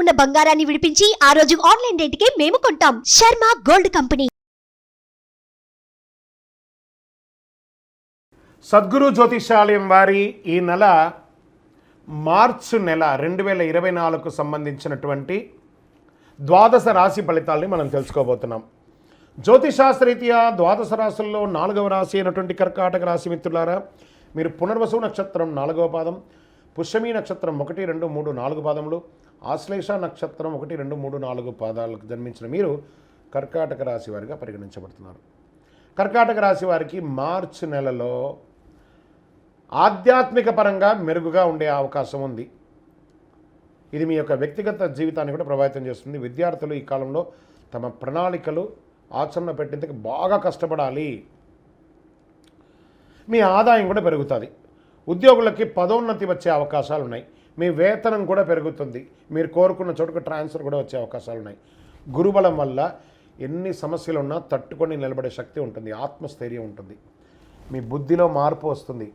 ఉన్న బంగారాన్ని విడిపించి ఆ రోజు ఆన్లైన్ రేటుకే మేము కొంటాం. Sharma gold company. సద్గురు జ్యోతిషాలయం వారి ఈ నెల మార్చు నెల రెండు వేల ఇరవై నాలుగుకు సంబంధించినటువంటి ద్వాదశ రాశి ఫలితాలని మనం తెలుసుకోబోతున్నాం. జ్యోతిషాస్త్రరీత్యా ద్వాదశ రాశుల్లో నాలుగవ రాశి అయినటువంటి కర్కాటక రాశి మిత్రులారా మీరు పునర్వసు నక్షత్రం నాలుగవ పాదం పుష్యమి నక్షత్రం ఒకటి రెండు మూడు నాలుగు పాదములు ఆశ్లేష నక్షత్రం ఒకటి రెండు మూడు నాలుగు పాదాలకు జన్మించిన మీరు కర్కాటక రాశి వారిగా పరిగణించబడుతున్నారు. కర్కాటక రాశి వారికి మార్చి నెలలో ఆధ్యాత్మిక పరంగా మెరుగుగా ఉండే అవకాశం ఉంది. ఇది మీ యొక్క వ్యక్తిగత జీవితాన్ని కూడా ప్రభావితం చేస్తుంది. విద్యార్థులు ఈ కాలంలో తమ ప్రణాళికలు ఆచరణ పెట్టేందుకు బాగా కష్టపడాలి. మీ ఆదాయం కూడా పెరుగుతుంది. ఉద్యోగులకి పదోన్నతి వచ్చే అవకాశాలు ఉన్నాయి మీ వేతనం కూడా పెరుగుతుంది. మీరు కోరుకున్న చోటుకు ట్రాన్స్ఫర్ కూడా వచ్చే అవకాశాలు ఉన్నాయి. గురుబలం వల్ల ఎన్ని సమస్యలు ఉన్నా తట్టుకొని నిలబడే శక్తి ఉంటుంది. ఆత్మస్థైర్యం ఉంటుంది. మీ బుద్ధిలో మార్పు వస్తుంది.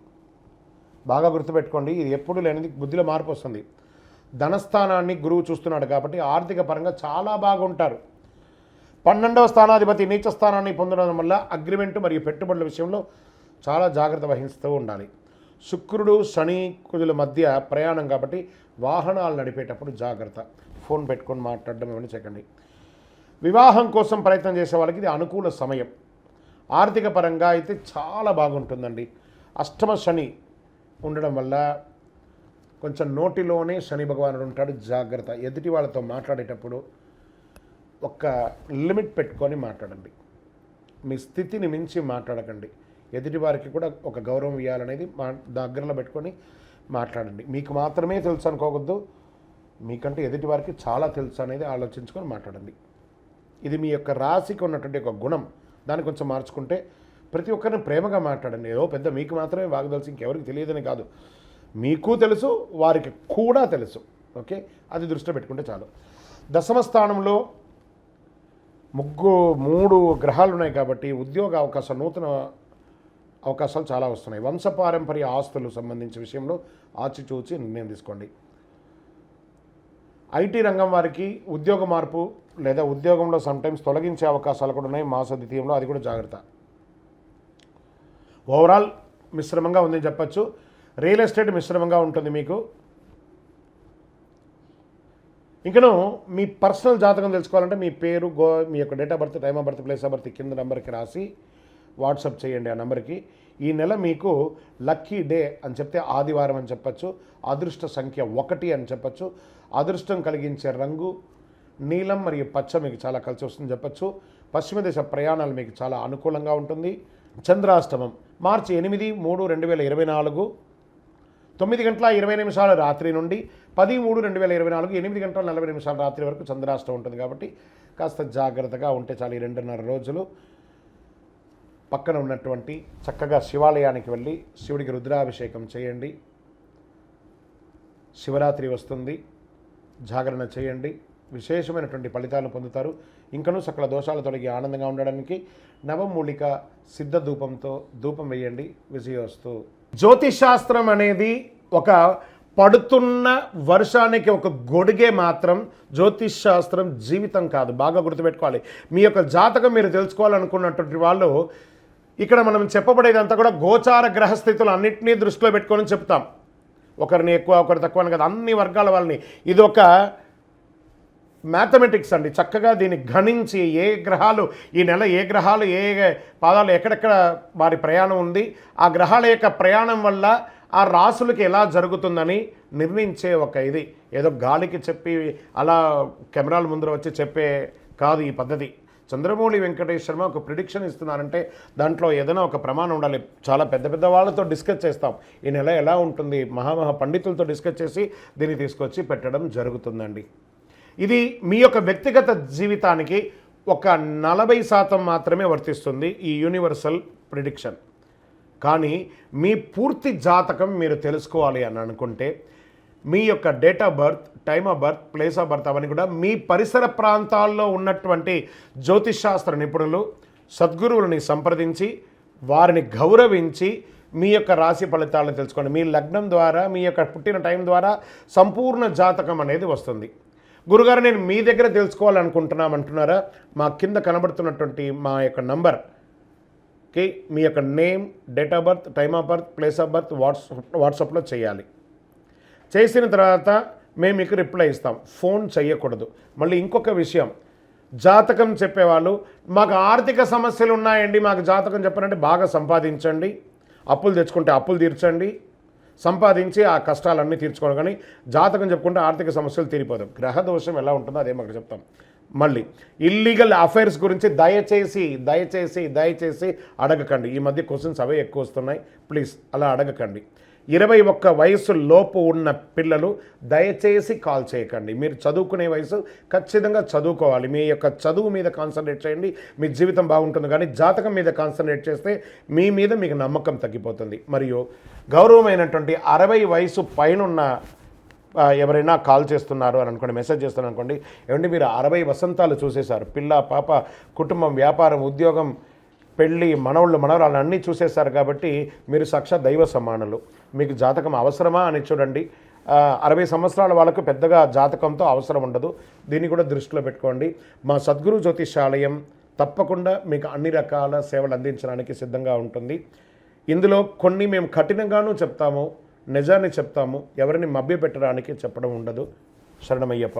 బాగా గుర్తుపెట్టుకోండి ఇది ఎప్పుడు లేనిది బుద్ధిలో మార్పు వస్తుంది. ధనస్థానాన్ని గురువు చూస్తున్నాడు కాబట్టి ఆర్థిక పరంగా చాలా బాగుంటారు. పన్నెండవ స్థానాధిపతి నీచ స్థానాన్ని పొందడం వల్ల అగ్రిమెంట్ మరియు పెట్టుబడుల విషయంలో చాలా జాగ్రత్త వహిస్తూ ఉండాలి. శుక్రుడు శని కుజుల మధ్య ప్రయాణం కాబట్టి వాహనాలు నడిపేటప్పుడు జాగ్రత్త. ఫోన్ పెట్టుకొని మాట్లాడడం ఏమైనా చెక్కండి వివాహం కోసం ప్రయత్నం చేసే వాళ్ళకి ఇది అనుకూల సమయం. ఆర్థిక పరంగా అయితే చాలా బాగుంటుందండి. అష్టమ శని ఉండడం వల్ల కొంచెం నోటిలోనే శని భగవానుడు ఉంటాడు జాగ్రత్త. ఎదుటి వాళ్ళతో మాట్లాడేటప్పుడు ఒక లిమిట్ పెట్టుకొని మాట్లాడండి. మీ స్థితిని మించి మాట్లాడకండి. ఎదుటి వారికి కూడా ఒక గౌరవం ఇవ్వాలనేది మా దగ్గరలో పెట్టుకొని మాట్లాడండి. మీకు మాత్రమే తెలుసు అనుకోవద్దు. మీకంటే ఎదుటి వారికి చాలా తెలుసు అనేది ఆలోచించుకొని మాట్లాడండి. ఇది మీ యొక్క రాశికి ఉన్నటువంటి ఒక గుణం. దాన్ని కొంచెం మార్చుకుంటే ప్రతి ఒక్కరిని ప్రేమగా మాట్లాడండి. ఏదో పెద్ద మీకు మాత్రమే బాగా తెలుసు ఇంకెవరికి తెలియదని కాదు. మీకు తెలుసు వారికి కూడా తెలుసు. ఓకే? అది దృష్టిలో పెట్టుకుంటే చాలు. దశమ స్థానంలో ముగ్గు మూడు గ్రహాలు ఉన్నాయి కాబట్టి ఉద్యోగ అవకాశం నూతన అవకాశాలు చాలా వస్తున్నాయి. వంశపారంపర్య ఆస్తులు సంబంధించిన విషయంలో ఆచిచూచి నిర్ణయం తీసుకోండి. ఐటీ రంగం వారికి ఉద్యోగ మార్పు లేదా ఉద్యోగంలో సమ్టైమ్స్ తొలగించే అవకాశాలు కూడా ఉన్నాయి. మాస ద్వితీయంలో అది కూడా జాగ్రత్త. ఓవరాల్ మిశ్రమంగా ఉందని చెప్పచ్చు. రియల్ ఎస్టేట్ మిశ్రమంగా ఉంటుంది మీకు. ఇంకను మీ పర్సనల్ జాతకం తెలుసుకోవాలంటే మీ పేరు గో మీ యొక్క date of birth time of birth place of birth కింద నెంబర్కి రాసి వాట్సప్ చేయండి ఆ నెంబర్కి. ఈ నెల మీకు లక్కీ డే అని చెప్తే ఆదివారం అని చెప్పచ్చు అదృష్ట సంఖ్య ఒకటి అని చెప్పచ్చు అదృష్టం కలిగించే రంగు నీలం మరియు పచ్చ మీకు చాలా కలిసి వస్తుందని చెప్పచ్చు పశ్చిమ దేశ ప్రయాణాలు మీకు చాలా అనుకూలంగా ఉంటుంది. చంద్రాష్టమం మార్చి ఎనిమిది మూడు రెండు వేల ఇరవై నాలుగు తొమ్మిది గంటల ఇరవై నిమిషాల రాత్రి నుండి పది మూడు రెండు వేల ఇరవై నాలుగు ఎనిమిది గంటల నలభై నిమిషాల రాత్రి వరకు చంద్రాష్టం ఉంటుంది కాబట్టి కాస్త జాగ్రత్తగా ఉంటే చాలు ఈ రెండున్నర రోజులు. పక్కన ఉన్నటువంటి చక్కగా శివాలయానికి వెళ్ళి శివుడికి రుద్రాభిషేకం చేయండి. శివరాత్రి వస్తుంది. జాగరణ చేయండి. విశేషమైనటువంటి ఫలితాలను పొందుతారు. ఇంకనూ సకల దోషాలు తొలగి ఆనందంగా ఉండడానికి నవమూలిక సిద్ధ ధూపంతో ధూపం వేయండి. విజయోస్తు. జ్యోతిశాస్త్రం అనేది ఒక పడుతున్న వర్షానికి ఒక గొడుగే మాత్రం జ్యోతిష్ శాస్త్రం జీవితం కాదు. బాగా గుర్తుపెట్టుకోవాలి. మీ యొక్క జాతకం మీరు తెలుసుకోవాలనుకున్నటువంటి వాళ్ళు ఇక్కడ మనం చెప్పబడేదంతా కూడా గోచార గ్రహస్థితులు అన్నింటినీ దృష్టిలో పెట్టుకొని చెప్తాం. ఒకరిని ఎక్కువ ఒకరు తక్కువ అని కదా అన్ని వర్గాల వాళ్ళని. ఇది ఒక మ్యాథమెటిక్స్ అండి. చక్కగా దీన్ని గణించి ఏ గ్రహాలు ఈ నెల ఏ గ్రహాలు ఏ పాదాలు ఎక్కడెక్కడ వారి ప్రయాణం ఉంది ఆ గ్రహాల యొక్క ప్రయాణం వల్ల ఆ రాసులకి ఎలా జరుగుతుందని నిర్ణయించే ఒక ఇది. ఏదో గాలికి చెప్పి అలా కెమెరాల ముందర వచ్చి చెప్పే కాదు ఈ పద్ధతి. చంద్రమౌళి వెంకటేష్ శర్మ ఒక ప్రిడిక్షన్ ఇస్తున్నారంటే దాంట్లో ఏదైనా ఒక ప్రమాణం ఉండాలి. చాలా పెద్ద పెద్ద వాళ్ళతో డిస్కస్ చేస్తాం. ఈ నెల ఎలా ఉంటుంది? మహామహా పండితులతో డిస్కస్ చేసి దీన్ని తీసుకొచ్చి పెట్టడం జరుగుతుందండి. ఇది మీ యొక్క వ్యక్తిగత జీవితానికి ఒక నలభై శాతం మాత్రమే వర్తిస్తుంది ఈ యూనివర్సల్ ప్రిడిక్షన్ కానీ మీ పూర్తి జాతకం మీరు తెలుసుకోవాలి అని అనుకుంటే మీ యొక్క date of birth time of birth place of birth అవన్నీ కూడా మీ పరిసర ప్రాంతాల్లో ఉన్నటువంటి జ్యోతిషాస్త్ర నిపుణులు సద్గురువులని సంప్రదించి వారిని గౌరవించి మీ యొక్క రాశి ఫలితాలను తెలుసుకోండి. మీ లగ్నం ద్వారా మీ యొక్క పుట్టిన టైం ద్వారా సంపూర్ణ జాతకం అనేది వస్తుంది. గురుగారు నేను మీ దగ్గర తెలుసుకోవాలనుకుంటున్నాం అంటున్నారా? మా కింద కనబడుతున్నటువంటి మా యొక్క నంబర్కి మీ యొక్క name date of birth time of birth place of birth WhatsApp వాట్సాప్లో చేయాలి. చేసిన తర్వాత మేము మీకు రిప్లై ఇస్తాం. ఫోన్ చేయకూడదు మళ్ళీ ఇంకొక విషయం. జాతకం చెప్పేవాళ్ళు మాకు ఆర్థిక సమస్యలు ఉన్నాయండి మాకు జాతకం చెప్పారంటే బాగా సంపాదించండి. అప్పులు తెచ్చుకుంటే అప్పులు తీర్చండి. సంపాదించి ఆ కష్టాలన్నీ తీర్చుకోవాలి కానీ జాతకం చెప్పుకుంటే ఆర్థిక సమస్యలు తీరిపోదు. గ్రహ దోషం ఎలా ఉంటుందో అదే మాకు చెప్తాం. మళ్ళీ ఇల్లీగల్ అఫైర్స్ గురించి దయచేసి దయచేసి దయచేసి అడగకండి. ఈ మధ్య క్వశ్చన్స్ అవే ఎక్కువ వస్తున్నాయి. ప్లీజ్ అలా అడగకండి. ఇరవై ఒక్క వయసు లోపు ఉన్న పిల్లలు దయచేసి కాల్ చేయకండి. మీరు చదువుకునే వయసు ఖచ్చితంగా చదువుకోవాలి. మీ యొక్క చదువు మీద కాన్సన్ట్రేట్ చేయండి. మీ జీవితం బాగుంటుంది కానీ జాతకం మీద కాన్సన్ట్రేట్ చేస్తే మీ మీద మీకు నమ్మకం తగ్గిపోతుంది. మరియు గౌరవమైనటువంటి అరవై వయసు పైనున్న ఎవరైనా కాల్ చేస్తున్నారు అని అనుకోండి మెసేజ్ చేస్తున్నారు అనుకోండి ఏమంటే మీరు అరవై వసంతాలు చూసేశారు. పిల్ల పాప కుటుంబం వ్యాపారం ఉద్యోగం పెళ్ళి మనవళ్ళు మనవరాలు అన్నీ చూసేశారు కాబట్టి మీరు సాక్షాత్ దైవ సమానులు. మీకు జాతకం అవసరమా అని చూడండి. అరవై సంవత్సరాల వాళ్ళకు పెద్దగా జాతకంతో అవసరం ఉండదు. దీన్ని కూడా దృష్టిలో పెట్టుకోండి. మా సద్గురు జ్యోతిషాలయం తప్పకుండా మీకు అన్ని రకాల సేవలు అందించడానికి సిద్ధంగా ఉంటుంది. ఇందులో కొన్ని మేము కఠినంగానూ చెప్తాము నిజాన్ని చెప్తాము ఎవరిని మభ్యపెట్టడానికి చెప్పడం ఉండదు. శరణమయ్యప్ప.